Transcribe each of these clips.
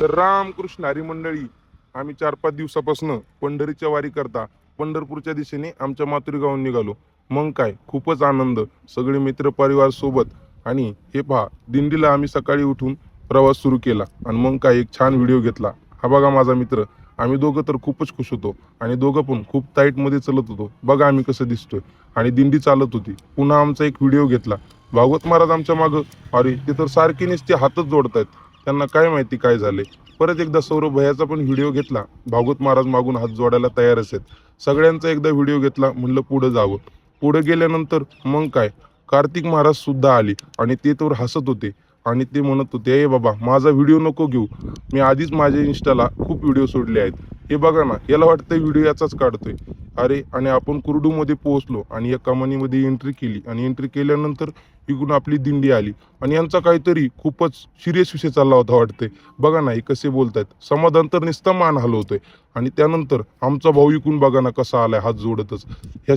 तर रामकृष्ण हरी मंडळी आम्ही चार पाच दिवसापासून पंढरीच्या वारी करता. पंढरपूरच्या दिशेने आमच्या मातुरी गावून निघालो. मग काय? खूपच आनंद. सगळे मित्र परिवार सोबत. आणि हे पहा दिंडीला आम्ही सकाळी उठून प्रवास सुरू केला. आणि मग काय? एक छान व्हिडिओ घेतला. हा बघा माझा मित्र. आम्ही दोघं तर खूपच खुश होतो. आणि दोघं पण खूप टाईटमध्ये चालत होतो. बघा आम्ही कसं दिसतोय. आणि दिंडी चालत होती. पुन्हा आमचा एक व्हिडिओ घेतला. भागवत महाराज आमच्या मागं. अरे ते तर सारखे नुसते हातच जोडतायत. त्यांना काय माहिती काय झाले? परत एकदा सौरभ भयाचा पण व्हिडिओ घेतला. भागवत महाराज मागून हात जोडायला तयार आहेत. सगळ्यांचा एकदा व्हिडिओ घेतला म्हणलं पुढं जावं. पुढं गेल्यानंतर मग काय? कार्तिक महाराज सुद्धा आले आणि ते तर हसत होते आणि ते म्हणत होते ए बाबा माझा व्हिडिओ नको घेऊ. मी आधीच माझ्या इन्स्टाला खूप व्हिडिओ सोडले आहेत. हे बघा ना याला वाटतं व्हिडिओ याचाच काढतोय. अरे आणि आपण कुरडूमध्ये पोहोचलो आणि या कमानीमध्ये एंट्री केली. आणि एंट्री केल्यानंतर इकडून आपली दिंडी आली. आणि यांचा काहीतरी खूपच सिरियस विषय चालला होता वाटतंय. बघा ना हे कसे बोलतायत. समाधान तर नुसता मान हलवतोय. आणि त्यानंतर आमचा भाऊ इकून बघा ना कसा आलाय हात जोडतच. ह्या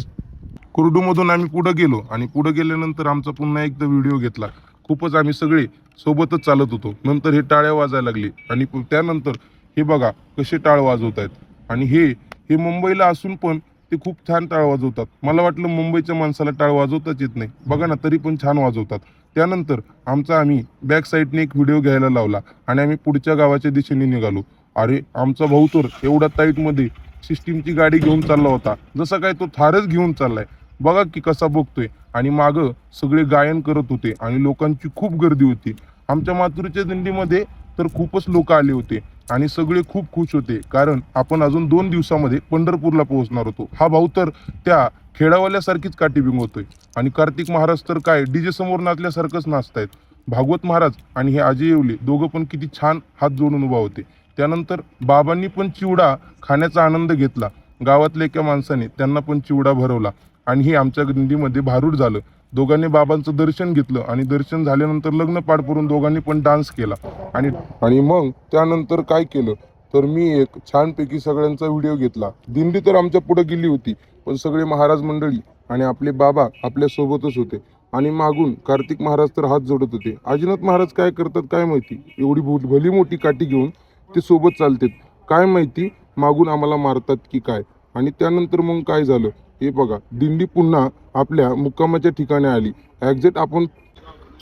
कुरडूमधून आम्ही पुढं गेलो. आणि पुढं गेल्यानंतर आमचा पुन्हा एकदा व्हिडिओ घेतला. खूपच आम्ही सगळे सोबतच चालत होतो. नंतर हे टाळ्या वाजायला लागले. आणि पु- त्यानंतर हे बघा कसे टाळ वाजवत आहेत आणि हे हे मुंबईला असून पण ते खूप छान टाळ वाजवतात. मला वाटलं मुंबईच्या माणसाला टाळ वाजवताच येत नाही. बघा ना तरी पण छान वाजवतात. त्यानंतर आमचा आम्ही बॅक साईडने एक व्हिडिओ घ्यायला लावला आणि आम्ही पुढच्या गावाच्या दिशेने निघालो. अरे आमचा भाऊ तर एवढा ताईटमध्ये सिस्टीमची गाडी घेऊन चालला होता. जसा काय तो थारच घेऊन चाललाय. बघा की कसा बघतोय. आणि मागं सगळे गायन करत होते आणि लोकांची खूप गर्दी होती. आमच्या मातुरीच्या दिंडीमध्ये तर खूपच लोक आले होते. आणि सगळे खूप खुश होते. कारण आपण अजून दोन दिवसामध्ये पंढरपूरला पोहोचणार होतो. हा भाऊ तर त्या खेडावाल्यासारखीच काठी बिंगवतोय आणि कार्तिक महाराज तर काय डीजे समोर नाचल्यासारखंच नाचतायत. भागवत महाराज आणि हे अजय येवले दोघं पण किती छान हात जोडून उभा होते. त्यानंतर बाबांनी पण चिवडा खाण्याचा आनंद घेतला. गावातल्या एका माणसाने त्यांना पण चिवडा भरवला. आणि हे आमच्या दिंडीमध्ये भारूड झालं. दोघांनी बाबांचं दर्शन घेतलं आणि दर्शन झाल्यानंतर लग्न पाठ करून दोघांनी पण डान्स केला. आणि आणि मग त्यानंतर काय केलं? तर मी एक छानपैकी सगळ्यांचा व्हिडिओ घेतला. दिंडी तर आमच्या पुढे गेली होती पण सगळे महाराज मंडळी आणि आपले बाबा आपल्या सोबतच होते. आणि मागून कार्तिक महाराज तर हात जोडत होते. आजीनाथ महाराज काय करतात काय माहिती? एवढी भो- भली मोठी काठी घेऊन ते सोबत चालतात. काय माहिती? मागून आम्हाला मारतात की काय? आणि त्यानंतर मग काय झालं? हे बघा दिंडी पुन्हा आपल्या मुक्कामाच्या ठिकाणी आली. ॲक्झॅक्ट आपण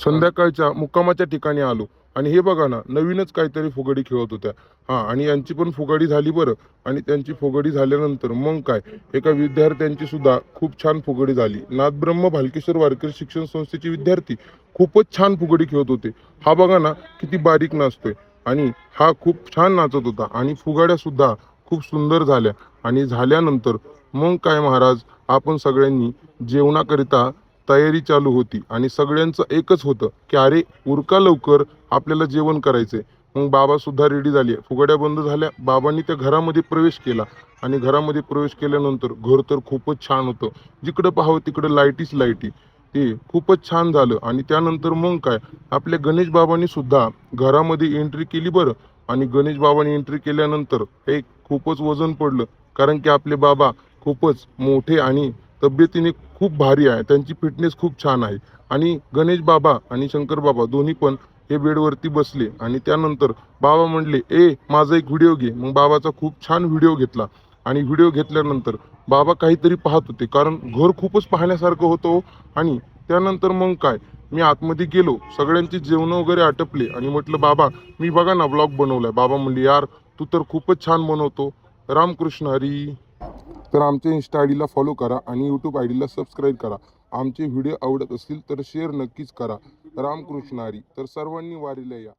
संध्याकाळच्या मुक्कामाच्या ठिकाणी आलो. आणि हे बघा ना नवीनच काहीतरी फुगडी खेळत होत्या. हां आणि यांची पण फुगडी झाली बरं. आणि त्यांची फुगडी झाल्यानंतर मग काय? एका विद्यार्थ्यांची सुद्धा खूप छान फुगडी झाली. नाथब्रह्म भालकेश्वर वारकरी शिक्षण संस्थेचे विद्यार्थी खूपच छान फुगडी खेळत होते. हा बघा ना किती बारीक नाचतोय. आणि हा खूप छान नाचत होता. आणि फुगाड्या सुद्धा खूप सुंदर झाल्या. आणि झाल्यानंतर मग काय महाराज आपण सगळ्यांनी जेवणाकरिता तयारी चालू होती आणि सगळ्यांचं एकच होतं की अरे उरका लवकर आपल्याला जेवण करायचंय. मग बाबा सुद्धा रेडी झाले. फुगड्या बंद झाल्या. बाबांनी त्या घरामध्ये प्रवेश केला आणि घरामध्ये प्रवेश केल्यानंतर घर तर खूपच छान होतं. जिकडं पाहावं तिकडं लाईटीच लाईटी. ते खूपच छान झालं आणि त्यानंतर मग काय आपल्या गणेश बाबांनी सुद्धा घरामध्ये एंट्री केली बरं आणि गणेश बाबांनी एंट्री केल्यानंतर हे खूपच वजन पडलं. कारण की आपले बाबा खूपच मोठे आणि तब्येतीने खूप भारी आहे. त्यांची फिटनेस खूप छान आहे. आणि गणेश बाबा आणि शंकर बाबा दोन्ही पण हे बेडवरती बसले. आणि त्यानंतर बाबा म्हणले ए माझा एक व्हिडिओ घे. मग बाबाचा खूप छान व्हिडिओ घेतला. आणि व्हिडिओ घेतल्यानंतर बाबा काहीतरी पाहत होते. कारण घर खूपच पाहण्यासारखं होतं हो. आणि त्यानंतर मग काय? मी आतमध्ये गेलो. सगळ्यांची जेवणं वगैरे आटपले. आणि म्हटलं बाबा मी बघा ना ब्लॉग बनवलाय. बाबा म्हणले यार तू तर खूपच छान बनवतो. रामकृष्ण हरी. तर आमच्या इन्स्टा आय डीला फॉलो करा आणि यूट्यूब आय डीला सबस्क्राईब करा. आमचे व्हिडिओ आवडत असतील तर शेअर नक्कीच करा. रामकृष्ण हरी. तर सर्वांनी वारीला या.